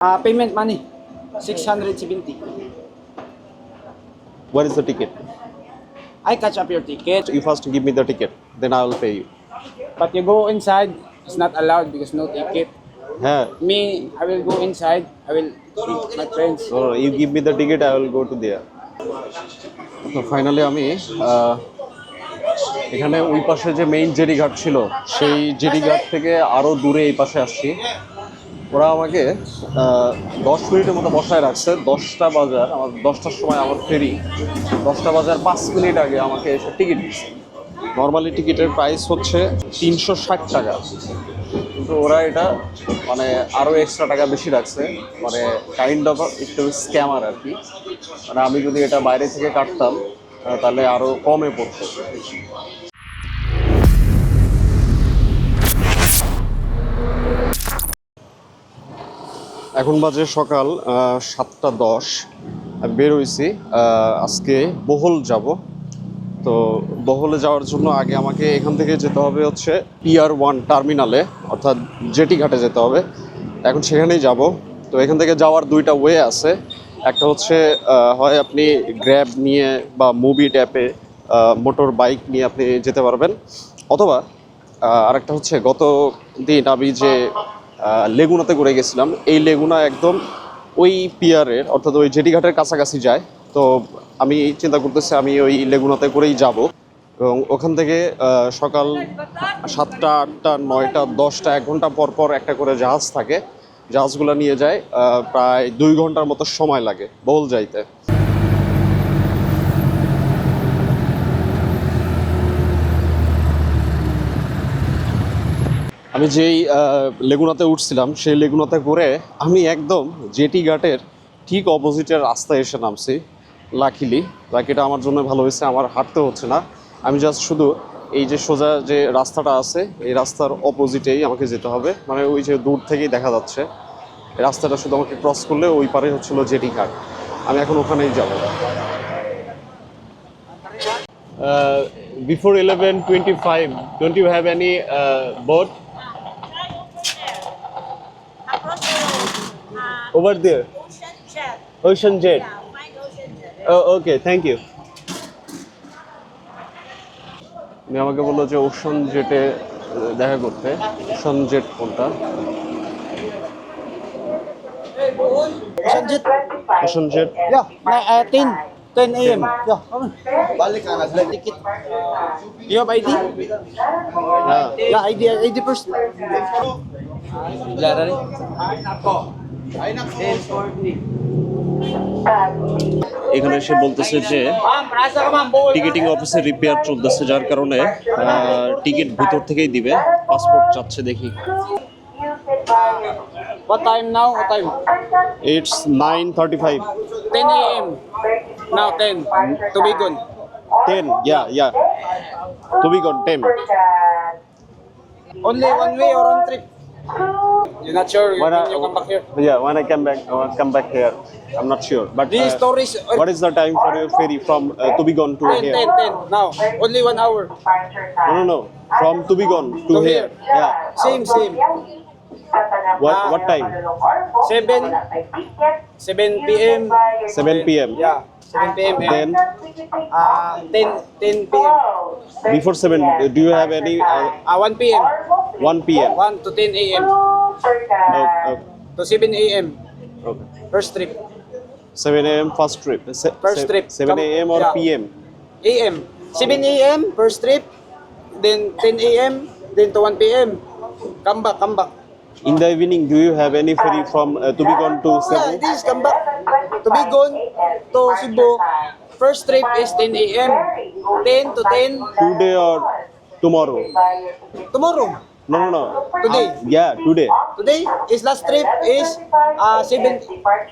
Uh, payment money, 670. Where is the ticket? I catch up your ticket, You first give me the ticket, then I will pay you. but you go inside, it's not allowed because no ticket. হ্যাঁ Me, I will go inside, I will meet my friends. No, you give me the ticket, I will go to there. তো finally আমি আহ, এখানে ওই পাশে যে main JD ঘাট ছিল সেই জেডি ঘাট থেকে আরও দূরে এই পাশে আসছি ওরা আমাকে দশ মিনিটের মতো বসায় রাখছে। দশটা বাজার, আমার দশটার সময় আমার ফেরি। দশটা বাজার পাঁচ মিনিট আগে আমাকে এসে টিকিট দিচ্ছে নর্মালি টিকিটের প্রাইস হচ্ছে তিনশো ষাট টাকা। কিন্তু ওরা এটা মানে আরও এক্সট্রা টাকা বেশি রাখছে। মানে কাইন্ড অফ একটু স্ক্যামার আর কি। মানে আমি যদি এটা বাইরে থেকে কাটতাম তাহলে আরও কমে পড়তো। এখন বাজে সকাল সাতটা দশ। বের হয়েছি আজকে বহল যাব। তো বহলে যাওয়ার জন্য আগে আমাকে এখান থেকে যেতে হবে হচ্ছে পিআর ওয়ান টার্মিনালে অর্থাৎ জেটি ঘাটে যেতে হবে। এখন সেখানেই যাব। তো এখান থেকে যাওয়ার দুইটা ওয়ে আছে। একটা হচ্ছে হয় আপনি গ্র্যাব নিয়ে বা মুভি ট্যাপে মোটর বাইক নিয়ে আপনি যেতে পারবেন। অথবা আরেকটা হচ্ছে গত দিন আমি যে লেগুনাতে করে গেছিলাম। এই লেগুনা একদম ওই পিয়ারের, অর্থাৎ ওই জেটি ঘাটের কাছাকাছি যায়। তো আমি চিন্তা করতেছি আমি ওই লেগুনাতে করেই যাব। এবং ওখান থেকে সকাল সাতটা, আটটা, নয়টা, দশটা, এক ঘণ্টা পর পর একটা করে জাহাজ থাকে। জাহাজগুলো নিয়ে যায় প্রায় দুই ঘণ্টার মতো সময় লাগে বহুল যাইতে। আমি যেই লেগুনাতে উঠছিলাম, সেই লেগুনাতে করে আমি একদম জেটি ঘাটের ঠিক অপোজিটের রাস্তায় এসে নামছি লাকিলি লাকিটা আমার জন্য ভালো হয়েছে, আমার হাঁটতে হচ্ছে না। আমি জাস্ট শুধু এই যে সোজা যে রাস্তাটা আছে, এই রাস্তার অপোজিটেই আমাকে যেতে হবে। মানে ওই যে দূর থেকেই দেখা যাচ্ছে। রাস্তাটা শুধু আমাকে ক্রস করলে ওই পারে হচ্ছিল জেটি ঘাট। আমি এখন ওখানেই যাব। Before eleven twenty five don't you have any boat Over there. Ocean Jet. Ocean Jet. Yeah, find Ocean Jet. Oh, okay, thank you. উনি আমাকে বলল যে ওশন জেটে দেখা করতে ওশন জেট কোনটা Ocean Jet. Ocean Jet Yeah, na- uh, 10, 10 a.m. Yeah, come on. Balik ka na. Ticket. You have ID? হ্যাঁ Yeah, ID, ID first. Lara rin. এখানে এসে বলতেছে যে টিকিটিং অফিসে রিপেয়ার চলতেছে যার কারণে টিকিট ভিতর থেকেই দিবে পাসপোর্ট চাচ্ছে দেখি What time now? What time? Thirty five 10 a.m. Now 10. To be gone. Ten yeah yeah to be gone ten Only one way or one trip? You're not sure When when I, you come back here? Yeah, when I come back, uh, come back here, I'm not sure. But These uh, stories. what is the time for your ferry from uh, Tubigon to 10, here? 10, 10. Now, only one hour. No, no, no. From Tubigon to, To here. here. Yeah. Same, same. What what time? Seven. 7 p.m. 7 p.m. Yeah, 7 p.m. and, Then uh, 10, 10 p.m. before 7, uh, do you have any uh, Uh, 1 p.m. 1 p.m. 1 to 10 a.m. Oh, oh, to 7 a.m. okay. First trip. 7 a.m. first trip. Se- First se- trip. 7 Come- a.m. or yeah. p.m. a.m. 7 a.m. first trip. Then 10 a.m. Then to 1 p.m. Come back, come back. In the evening, do you have any ferry from uh, Tubigon to Yeah, Cebu? this is come back. To be gone to Cebu. First trip is 10 a.m. 10 to 10 Today or tomorrow? tomorrow. No, no, no. Today. Yeah, today. Today is last trip is uh 7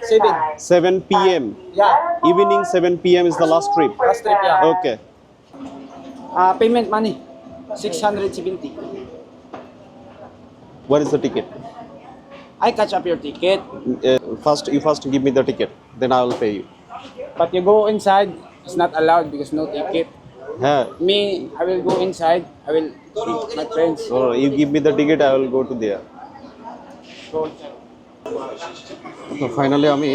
7. 7 p.m. Yeah, Evening 7 p.m. is the last trip. last trip yeah. Okay. Uh, payment money 670. Where is the ticket? I catch up your ticket, Uh, first, you first give me the ticket, then I will pay you. but you go inside. It's not allowed because no ticket. হ্যাঁ Me, I will go inside. I will meet my friends. no, no, you give me the ticket, I will go to there. Go. তো finally আমি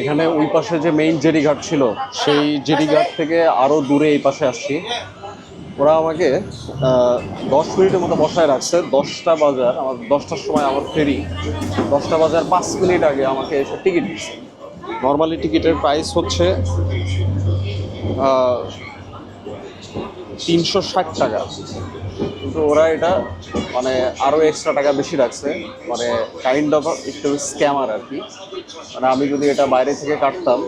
এখানে ওই পাশে যে main JD ঘাট ছিল সেই জেডি ঘাট থেকে আরও দূরে এই পাশে আসছি ওরা আমাকে দশ মিনিটের মতো বসায় রাখছে। দশটা বাজার, আমার দশটার সময় আমার ফেরি। দশটা বাজার পাঁচ মিনিট আগে আমাকে এসে টিকিট দিচ্ছে নর্মালি টিকিটের প্রাইস হচ্ছে তিনশো ষাট টাকা। কিন্তু ওরা এটা মানে আরও এক্সট্রা টাকা বেশি রাখছে। মানে কাইন্ড অফ একটু স্ক্যামার আর কি। মানে আমি যদি এটা বাইরে থেকে কাটতাম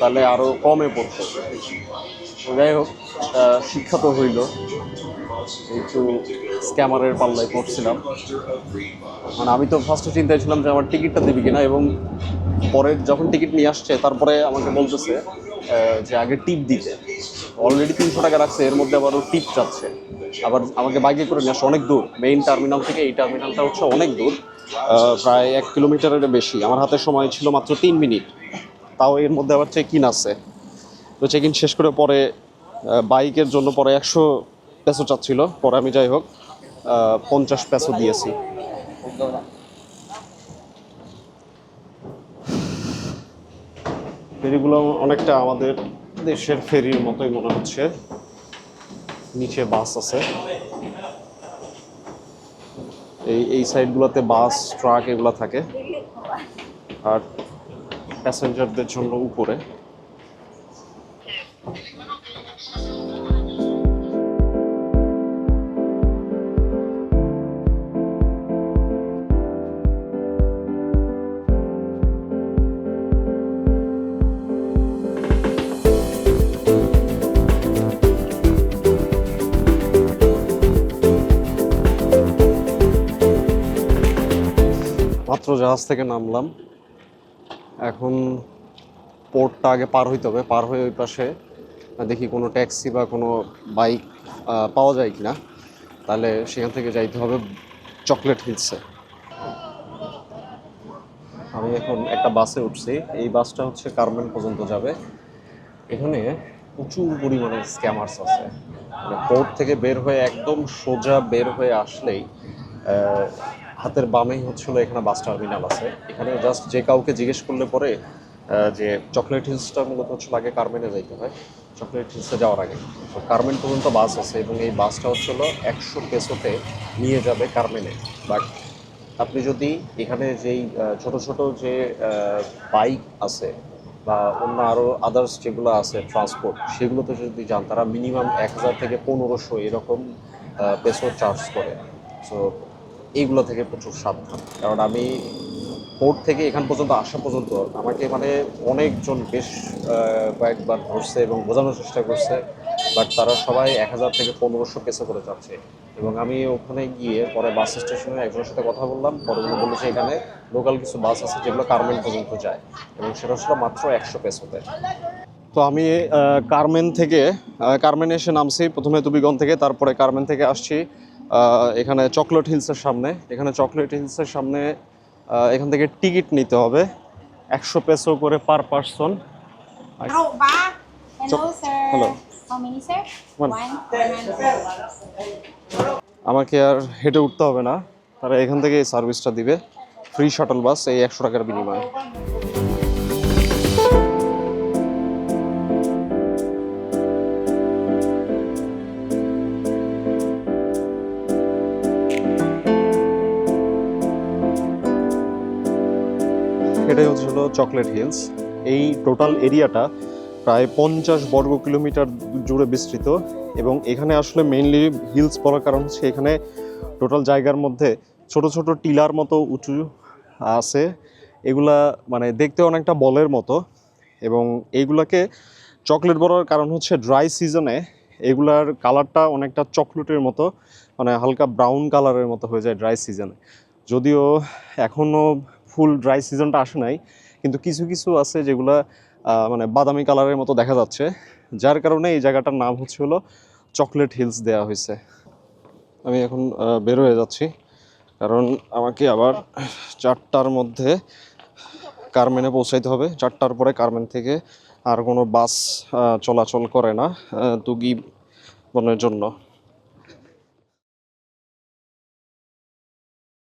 তাহলে আরও কমে পড়তো। যাই হোক শিক্ষা তো হইল। একটু স্ক্যামারের পাল্লায় পড়ছিলাম। মানে আমি তো ফার্স্টে চিন্তায় ছিলাম যে আমার টিকিটটা দিবি কিনা এবং পরে যখন টিকিট নিয়ে আসছে, তারপরে আমাকে বলতেছে যে আগে টিপ দিতে। অলরেডি তিনশো টাকা রাখছে, এর মধ্যে আবার ও টিপ চাচ্ছে। আবার আমাকে বাইকে করে নিয়ে আসছে, অনেক দূর। মেইন টার্মিনাল থেকে এই টার্মিনালটা হচ্ছে অনেক দূর প্রায় এক কিলোমিটারের বেশি। আমার হাতে সময় ছিল মাত্র তিন মিনিট। তাও এর মধ্যে আবার চেক ইন আছে। তো চেক ইন শেষ করে পরে বাইকের জন্য পরে একশো পেসো চাচ্ছিল। পরে আমি যাই হোক পঞ্চাশ পেসো দিয়েছি। ফেরিগুলো অনেকটা আমাদের দেশের ফেরির মতোই মনে হচ্ছে। নিচে বাস আছে। এই এই সাইডগুলোতে বাস ট্রাক এগুলো থাকে। আর প্যাসেঞ্জারদের জন্য উপরে। মাত্র জাহাজ থেকে নামলাম। এখন পোর্টটা আগে পার হইতে হবে, পার হয়ে ওই পাশে দেখি কোনো ট্যাক্সি বা কোনো বাইক পাওয়া যায় কিনা। তাহলে সেখান থেকে যাইতে হবে চকলেট হিলসে আমি এখন একটা বাসে উঠছি, এই বাসটা হচ্ছে কার্মেন পর্যন্ত যাবে। এখানে প্রচুর পরিমাণে স্ক্যামার্স আছে। মানে পোর্ট থেকে বের হয়ে একদম সোজা বের হয়ে আসলেই হাতের বামেই হচ্ছিল এখানে বাস টার্মিনাল আছে। এখানে জাস্ট যে কাউকে জিজ্ঞেস করলে পরে যে চকলেট হিলসটা মূলত হচ্ছে আগে কার্মেনে যাইতে হয়। চকলেট হিলসে যাওয়ার আগে। তো কার্মেন পর্যন্ত বাস আছে এবং এই বাসটা হচ্ছিল একশো পেসোতে নিয়ে যাবে কার্মেনে বাট আপনি যদি এখানে যেই ছোট ছোট যে বাইক আছে বা অন্য আরও আদার্স যেগুলো আছে ট্রান্সপোর্ট সেগুলোতে যদি যান, তারা মিনিমাম এক হাজার থেকে পনেরোশো এরকম পেসো চার্জ করে। সো এইগুলো থেকে প্রচুর সাবধান। কারণ আমি পোর্ট থেকে এখান পর্যন্ত আসা পর্যন্ত আমাকে মানে অনেকজন বেশ কয়েকবার ধরছে এবং বোঝানোর চেষ্টা করছে বাট তারা সবাই এক হাজার থেকে পনেরোশো পেসো করে যাচ্ছে। এবং আমি ওখানে গিয়ে পরে বাস স্টেশনে একজনের সাথে কথা বললাম, পরে উনি যে এখানে লোকাল কিছু বাস আছে যেগুলো কার্মেন পর্যন্ত যায়, এবং সেটা ছিল মাত্র একশো পেসোতে তো আমি কার্মেন থেকে কার্মেনে এসে নামছি, প্রথমে তুবিগঞ্জ থেকে, তারপরে কার্মেন থেকে আসছি। এখানে চকলেট হিলসের সামনে। এখানে চকলেট হিলসের সামনে এখান থেকে টিকিট নিতে হবে। একশো পেসো করে পার পার্সন. One. One. আমাকে আর হেঁটে উঠতে হবে না। তারা এখান থেকে এই সার্ভিসটা দিবে। ফ্রি শাটল বাস এই একশো টাকার বিনিময়ে। Chocolate hills. এই টোটাল এরিয়াটা প্রায় পঞ্চাশ বর্গ কিলোমিটার জুড়ে বিস্তৃত এবং এখানে আসলে মেইনলি হিলস বলার কারণ হচ্ছে এখানে টোটাল জায়গার মধ্যে ছোট ছোট টিলার মতো উঁচু আছে। এগুলা মানে দেখতে অনেকটা বলের মতো এবং এইগুলাকে চকলেট বলার কারণ হচ্ছে ড্রাই সিজনে এগুলার কালারটা অনেকটা চকলেটের মতো মানে হালকা ব্রাউন কালারের মতো হয়ে যায় ড্রাই সিজনে যদিও এখনও ফুল ড্রাই সিজনটা আসে নাই কিন্তু কিছু কিছু আছে যেগুলা মানে বাদামি কালারের মতো দেখা যাচ্ছে, যার কারণে এই জায়গাটার নাম হচ্ছে হলো চকলেট হিলস দেওয়া হয়েছে। আমি এখন বের হয়ে যাচ্ছি, কারণ আমাকে আবার চারটার মধ্যে কারমেনে পৌঁছাইতে হবে। চারটার পরে কারমেন থেকে আর কোনো বাস চলাচল করে না তুগি বনের জন্য।